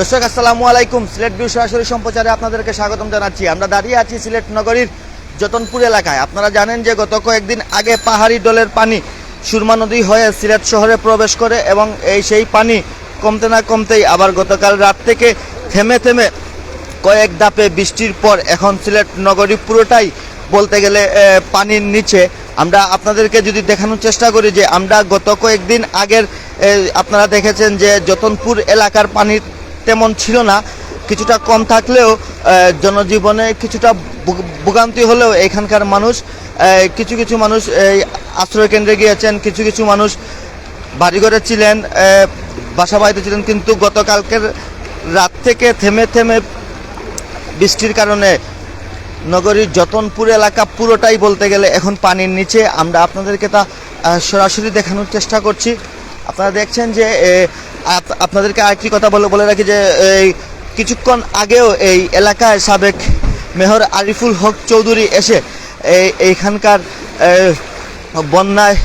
দর্শক, আসসালামু আলাইকুম। সিলেট ভিউ সরাসরি সম্প্রচারে আপনাদেরকে স্বাগতম জানাচ্ছি। আমরা দাঁড়িয়ে আছি সিলেট নগরীর যতনপুর এলাকায়। আপনারা জানেন যে গত কয়েকদিন আগে পাহাড়ি ডলের পানি সুরমা নদী হয়ে সিলেট শহরে প্রবেশ করে এবং এই সেই পানি কমতে না কমতেই আবার গতকাল রাত থেকে থেমে থেমে কয়েক ধাপে বৃষ্টির পর এখন সিলেট নগরী পুরোটাই বলতে গেলে পানির নিচে। আমরা আপনাদেরকে যদি দেখানোর চেষ্টা করি যে আমরা গত কয়েকদিন আগের আপনারা দেখেছেন যে যতনপুর এলাকার পানি তেমন ছিল না। কিছুটা কম থাকলেও জনজীবনে কিছুটা ভোগ- ভোগান্তি হলেও এখানকার মানুষ কিছু কিছু মানুষ এই আশ্রয় কেন্দ্রে গিয়েছেন, কিছু কিছু মানুষ বাড়িঘরে ছিলেন বাসা বাড়িতে ছিলেন, কিন্তু গতকালকের রাত থেকে থেমে থেমে বৃষ্টির কারণে নগরীর যতনপুর এলাকা পুরোটাই বলতে গেলে এখন পানির নিচে। আমরা আপনাদেরকে তা সরাসরি দেখানোর চেষ্টা করছি। আপনারা দেখছেন যে আপনাদেরকে আরেকটি কথা বলে বলে রাখি যে এই কিছুক্ষণ আগেও এই এলাকায় সাবেক মেহর আরিফুল হক চৌধুরী এসে এই এইখানকার বন্যায়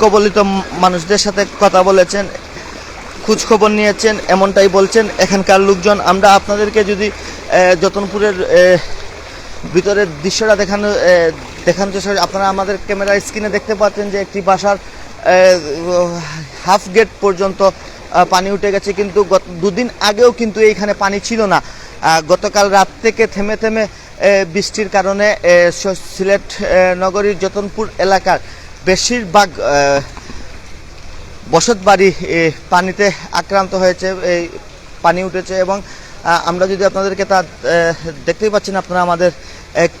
কবলিত মানুষদের সাথে কথা বলেছেন খোঁজ খবর নিয়েছেন এমনটাই বলছেন। এখানকার লোকজন আমরা আপনাদেরকে যদি যতনপুরের ভিতরের দৃশ্যটা দেখানো আহ, দেখানোর চেষ্টা আপনারা আমাদের ক্যামেরা স্ক্রিনে দেখতে পাচ্ছেন যে একটি বাসার হাফ গেট পর্যন্ত পানি উঠে গেছে, কিন্তু গত দুদিন আগেও কিন্তু এইখানে পানি ছিল না। গতকাল রাত থেকে থেমে থেমে বৃষ্টির কারণে সিলেট নগরীর যতনপুর এলাকার বেশিরভাগ বসত বাড়ি পানিতে আক্রান্ত হয়েছে, এই পানি উঠেছে এবং আমরা যদি আপনাদেরকে তা দেখতেই পাচ্ছেন, আপনারা আমাদের এক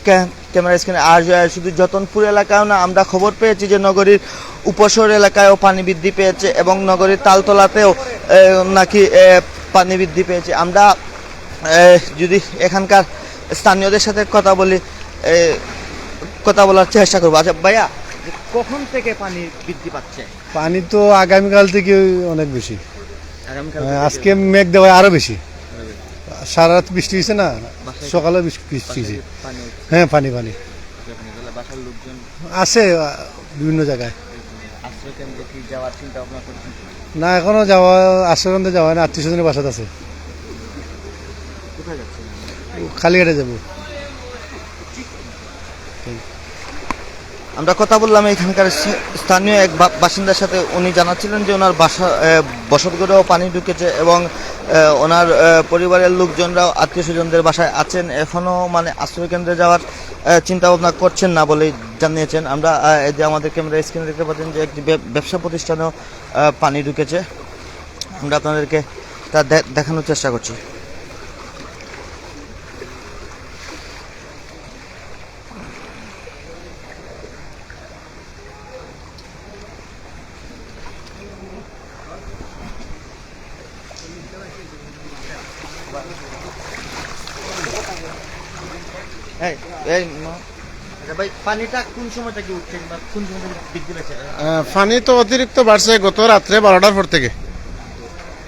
ক্যামেরা স্ক্রিনে আর শুধু যতনপুর এলাকাও না আমরা খবর পেয়েছি যে নগরীর উপশহর এলাকায়ও পানি বৃদ্ধি পেয়েছে এবং নগরীর তালতলাতেও নাকি পানি বৃদ্ধি পেয়েছে। আমরা যদি এখানকার স্থানীয়দের সাথে কথা বলি কথা বলার চেষ্টা করব। আচ্ছা ভাইয়া কখন থেকে পানি বৃদ্ধি পাচ্ছে? পানি তো আগামীকাল থেকে অনেক বেশি। আজকে মেঘ দেওয়া আরও বেশি। সারা রাত বৃষ্টি হয়েছে না সকালে বৃষ্টি হয়েছে হ্যাঁ পানি পানি। আছে বিভিন্ন জায়গায়। না এখনও যাওয়া আশ্রমে যাওয়া হয় না আত্মীয় স্বজনের বাসাতে আছে। খালিঘাটে যাব। আমরা কথা বললাম এখানকার স্থানীয় এক বাসিন্দার সাথে। উনি জানাচ্ছিলেন যে ওনার বাসা বসত ঘরেও পানি ঢুকেছে এবং ওনার পরিবারের লোকজনরাও আত্মীয় স্বজনদের বাসায় আছেন এখনও মানে আশ্রয় কেন্দ্রে যাওয়ার চিন্তা ভাবনা করছেন না বলেই জানিয়েছেন। আমরা এই যে আমাদের ক্যামেরা স্ক্রিনে দেখতে পাচ্ছেন যে একটি ব্যবসা প্রতিষ্ঠানেও পানি ঢুকেছে। আমরা আপনাদেরকে তা দেখানোর চেষ্টা করছি। এই আচ্ছা ভাই পানিটা কোন সময়টা কি উঠছে কোন সময়টা বৃদ্ধি পেয়েছে পানি তো অতিরিক্ত বাড়ছে গত রাত্রে বারোটার পর থেকে।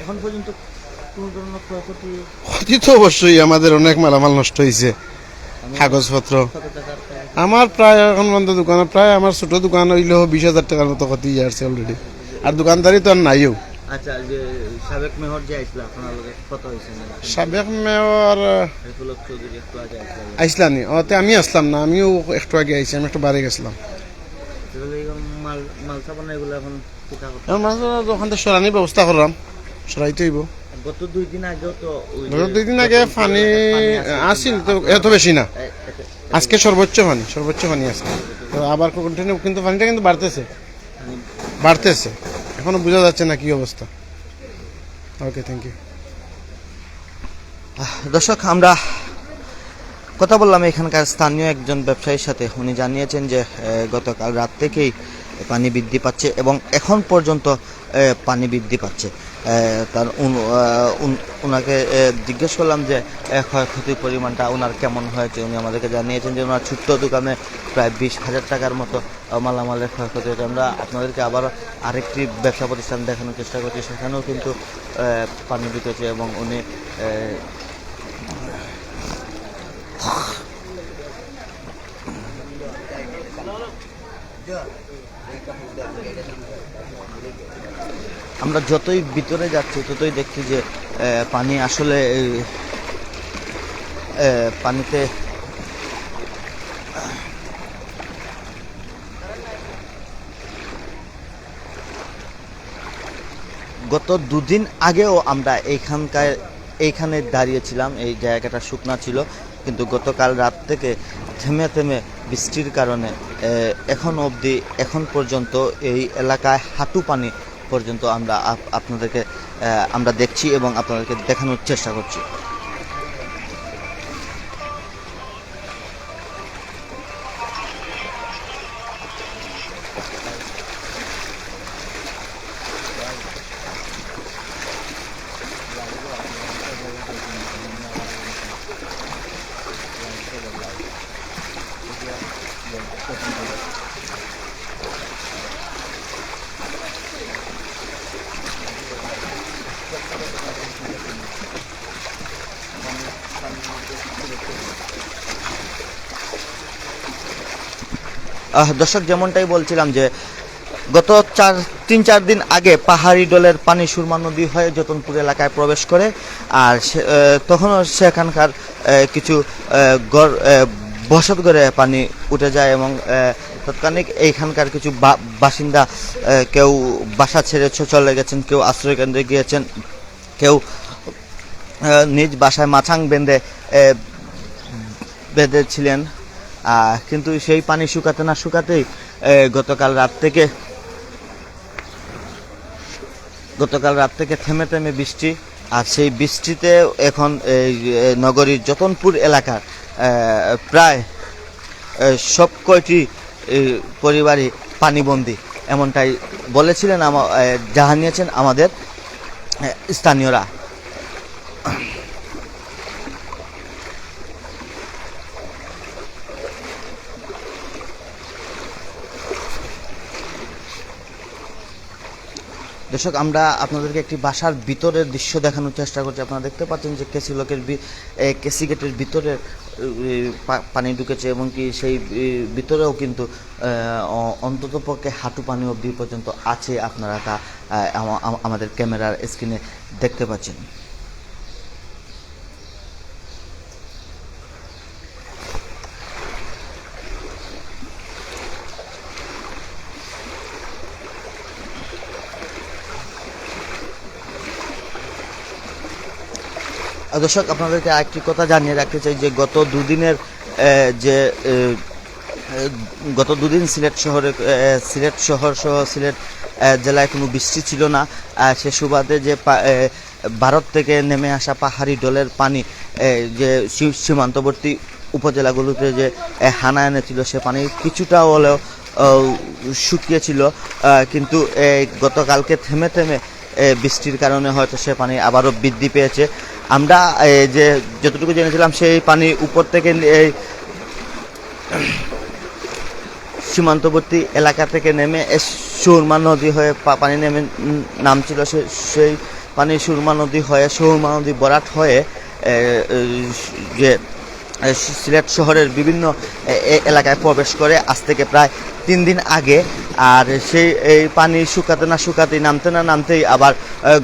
এখন পর্যন্ত ক্ষতি তো অবশ্যই আমাদের অনেক মালামাল নষ্ট হয়েছে কাগজপত্র? আমার প্রায় এখন বন্ধ দোকানে প্রায় আমার ছোট দোকান হইলেও বিশ হাজার টাকার মতো ক্ষতি যাচ্ছে অলরেডি আর দোকানদারি তো আর নাইও। আচ্ছা সাবেক মেহর যে আইছিল আপনার লগে হয়েছে সাবেক মেয়র রিফুল হক চৌধুরী একটু আগে আইছিল আইসলানি? ওতে আমি আসলাম না আমিও একটু আগে আইছি আমি একটু বাড়ি গেছিলাম। মাল মাল সাবান এগুলো এখন কোথা ওখান থেকে সরানির ব্যবস্থা করলাম সরাইতে হইব। গত দুই দিন আগেও তো দুই দিন আগে পানি আসিল তো এত বেশি না। আজকে সর্বোচ্চ পানি সর্বোচ্চ পানি আছে। তো আবার কন্টিনিউ কিন্তু পানিটা কিন্তু বাড়তেছে। বাড়তেছে। এখনও বোঝা যাচ্ছে না কি অবস্থা। ওকে থ্যাংক ইউ দর্শক, আমরা কথা বললাম এখানকার স্থানীয় একজন ব্যবসায়ীর সাথে। উনি জানিয়েছেন যে গতকাল রাত থেকেই পানি বৃদ্ধি পাচ্ছে এবং এখন পর্যন্ত পানি বৃদ্ধি পাচ্ছে। তার উনাকে জিজ্ঞেস করলাম যে ক্ষয়ক্ষতির পরিমাণটা ওনার কেমন হয়েছে? উনি আমাদেরকে জানিয়েছেন যে ওনার ছোট্ট দোকানে প্রায় বিশ হাজার টাকার মতো মালামালের ক্ষয়ক্ষতি হয়েছে। আমরা আপনাদেরকে আবার আরেকটি ব্যবসা প্রতিষ্ঠান দেখানোর চেষ্টা করছি। সেখানেও কিন্তু পানি ঢুকেছে এবং উনি এ, আমরা যতই ভিতরে যাচ্ছি, ততই দেখছি যে পানি আসলে পানিতে, গত দুদিন আগেও আমরা এইখানকার, এইখানে দাঁড়িয়েছিলাম, এই জায়গাটা শুকনা ছিল, কিন্তু গতকাল রাত থেকে থেমে থেমে বৃষ্টির কারণে এখন অবধি, এখন পর্যন্ত এই এলাকায় হাঁটু পানি পর্যন্ত আমরা আপ- আপনাদেরকে আমরা দেখছি এবং আপনাদেরকে দেখানোর চেষ্টা করছি। দর্শক যেমনটাই বলছিলাম যে গত চার, তিন, চার দিন আগে পাহাড়ি ডলের পানি সুরমা নদী হয়ে যতনপুর এলাকায় প্রবেশ করে, আর তখনও সেখানকার কিছু গড় বসত করে পানি উঠে যায় এবং তৎক্ষণিক এইখানকার কিছু বাসিন্দা কেউ বাসা ছেড়ে চলে গেছেন, কেউ আশ্রয় কেন্দ্রে গিয়েছেন, কেউ নিজ বাসায় মাছাং বেঁধে বেঁধেছিলেন। কিন্তু সেই পানি শুকাতে না শুকাতেই গতকাল রাত থেকে, গতকাল রাত থেকে থেমে থেমে বৃষ্টি, আর সেই বৃষ্টিতে এখন এই নগরীর যতনপুর এলাকার প্রায় সব কয়টি পরিবারই পানিবন্দি। এমনটাই বলেছিলেন জানিয়েছেন আমাদের স্থানীয়রা। দর্শক, আমরা আপনাদেরকে একটি বাসার ভিতরের দৃশ্য দেখানোর চেষ্টা করছি। আপনারা দেখতে পাচ্ছেন যে কেসি লোকের কেসি গেটের ভিতরে পানি ঢুকেছে এবং কি সেই ভিতরেও কিন্তু অন্তত পক্ষে হাঁটু পানি অবধি পর্যন্ত আছে আপনারা তা আমাদের ক্যামেরার স্ক্রিনে দেখতে পাচ্ছেন। দর্শক, আপনাদেরকে আরেকটি কথা জানিয়ে রাখতে চাই যে গত দুদিনের যে গত দুদিন সিলেট শহরে সিলেট শহর সহ সিলেট জেলায় কোনো বৃষ্টি ছিল না। সে সুবাদে যে ভারত থেকে নেমে আসা পাহাড়ি ডলের পানি যে সীমান্তবর্তী উপজেলাগুলোতে যে হানা এনেছিল, সে পানি কিছুটা হলেও শুকিয়েছিল। কিন্তু গতকালকে থেমে থেমে বৃষ্টির কারণে হয়তো সে পানি আবারও বৃদ্ধি পেয়েছে। আমরা যে, যতটুকু জেনেছিলাম, সেই পানি উপর থেকে এই সীমান্তবর্তী এলাকা থেকে নেমে সুরমা নদী হয়ে পানি নেমে নামছিল। সে- সেই পানি সুরমা নদী হয়ে, সুরমা নদী বরাট হয়ে যে সিলেট শহরের বিভিন্ন এলাকায় প্রবেশ করে আজ থেকে প্রায় তিন দিন আগে। আর সেই এই পানি শুকাতে না শুকাতেই নামতে না নামতেই আবার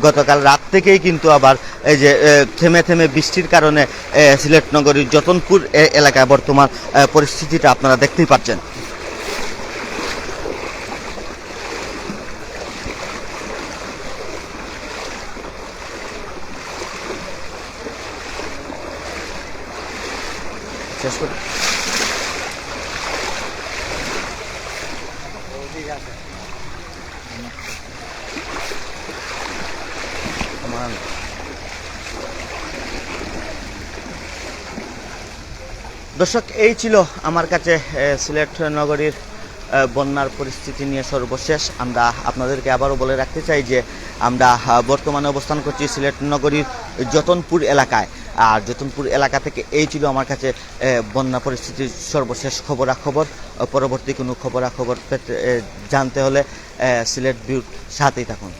গতকাল রাত থেকেই কিন্তু আবার এই যে থেমে থেমে বৃষ্টির কারণে সিলেট নগরীর যতনপুর এলাকায় বর্তমান পরিস্থিতিটা আপনারা দেখতেই পাচ্ছেন। শেষ করে। দর্শক, এই ছিল আমার কাছে সিলেট নগরীর বন্যার পরিস্থিতি নিয়ে সর্বশেষ। আমরা আপনাদেরকে আবারও বলে রাখতে চাই যে, আমরা বর্তমানে অবস্থান করছি সিলেট নগরীর যতনপুর এলাকায়। আর যতনপুর এলাকা থেকে এই ছিল আমার কাছে বন্যা পরিস্থিতির সর্বশেষ খবরাখবর। পরবর্তী কোনো খবরাখবর পেতে জানতে হলে সিলেট বিউর সাথেই থাকুন।